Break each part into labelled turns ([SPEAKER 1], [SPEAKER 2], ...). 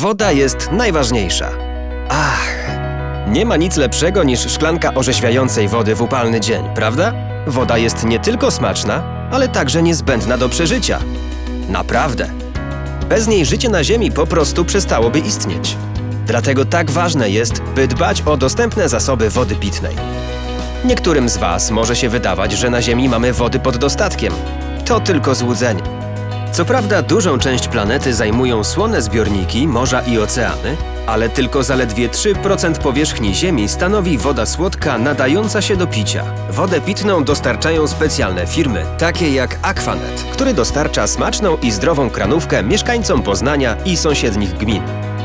[SPEAKER 1] woda jest najważniejsza. Ach, nie ma nic lepszego niż szklanka orzeźwiającej wody w upalny dzień, prawda? Woda jest nie tylko smaczna, ale także niezbędna do przeżycia. Naprawdę. Bez niej życie na Ziemi po prostu przestałoby istnieć. Dlatego tak ważne jest, by dbać o dostępne zasoby wody pitnej. Niektórym z Was może się wydawać, że na Ziemi mamy wody pod dostatkiem. To tylko złudzenie. Co prawda dużą część planety zajmują słone zbiorniki, morza i oceany, ale tylko zaledwie 3% powierzchni Ziemi stanowi woda słodka nadająca się do picia. Wodę pitną dostarczają specjalne firmy, takie jak Aquanet, który dostarcza smaczną i zdrową kranówkę mieszkańcom Poznania i sąsiednich gmin.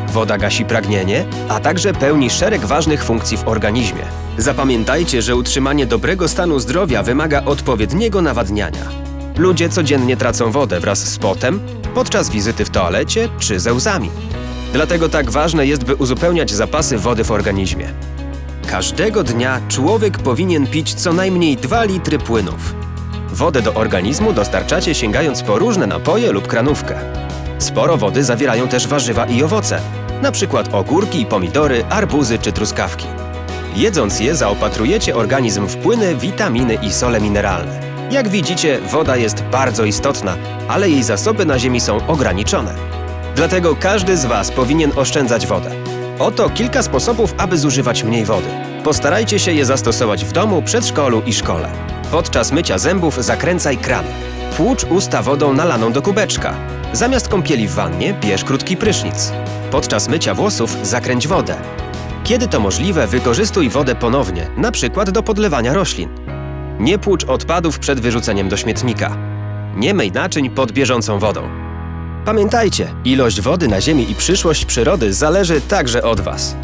[SPEAKER 1] Woda gasi pragnienie, a także pełni szereg ważnych funkcji w organizmie. Zapamiętajcie, że utrzymanie dobrego stanu zdrowia wymaga odpowiedniego nawadniania. Ludzie codziennie tracą wodę wraz z potem, podczas wizyty w toalecie czy ze łzami. Dlatego tak ważne jest, by uzupełniać zapasy wody w organizmie. Każdego dnia człowiek powinien pić co najmniej 2 litry płynów. Wodę do organizmu dostarczacie sięgając po różne napoje lub kranówkę. Sporo wody zawierają też warzywa i owoce, przykład ogórki, pomidory, arbuzy czy truskawki. Jedząc je zaopatrujecie organizm w płyny, witaminy i sole mineralne. Jak widzicie, woda jest bardzo istotna, ale jej zasoby na Ziemi są ograniczone. Dlatego każdy z Was powinien oszczędzać wodę. Oto kilka sposobów, aby zużywać mniej wody. Postarajcie się je zastosować w domu, przedszkolu i szkole. Podczas mycia zębów zakręcaj kran. Płucz usta wodą nalaną do kubeczka. Zamiast kąpieli w wannie bierz krótki prysznic. Podczas mycia włosów zakręć wodę. Kiedy to możliwe, wykorzystuj wodę ponownie, na przykład do podlewania roślin. Nie płucz odpadów przed wyrzuceniem do śmietnika. Nie myj naczyń pod bieżącą wodą. Pamiętajcie, ilość wody na Ziemi i przyszłość przyrody zależy także od Was.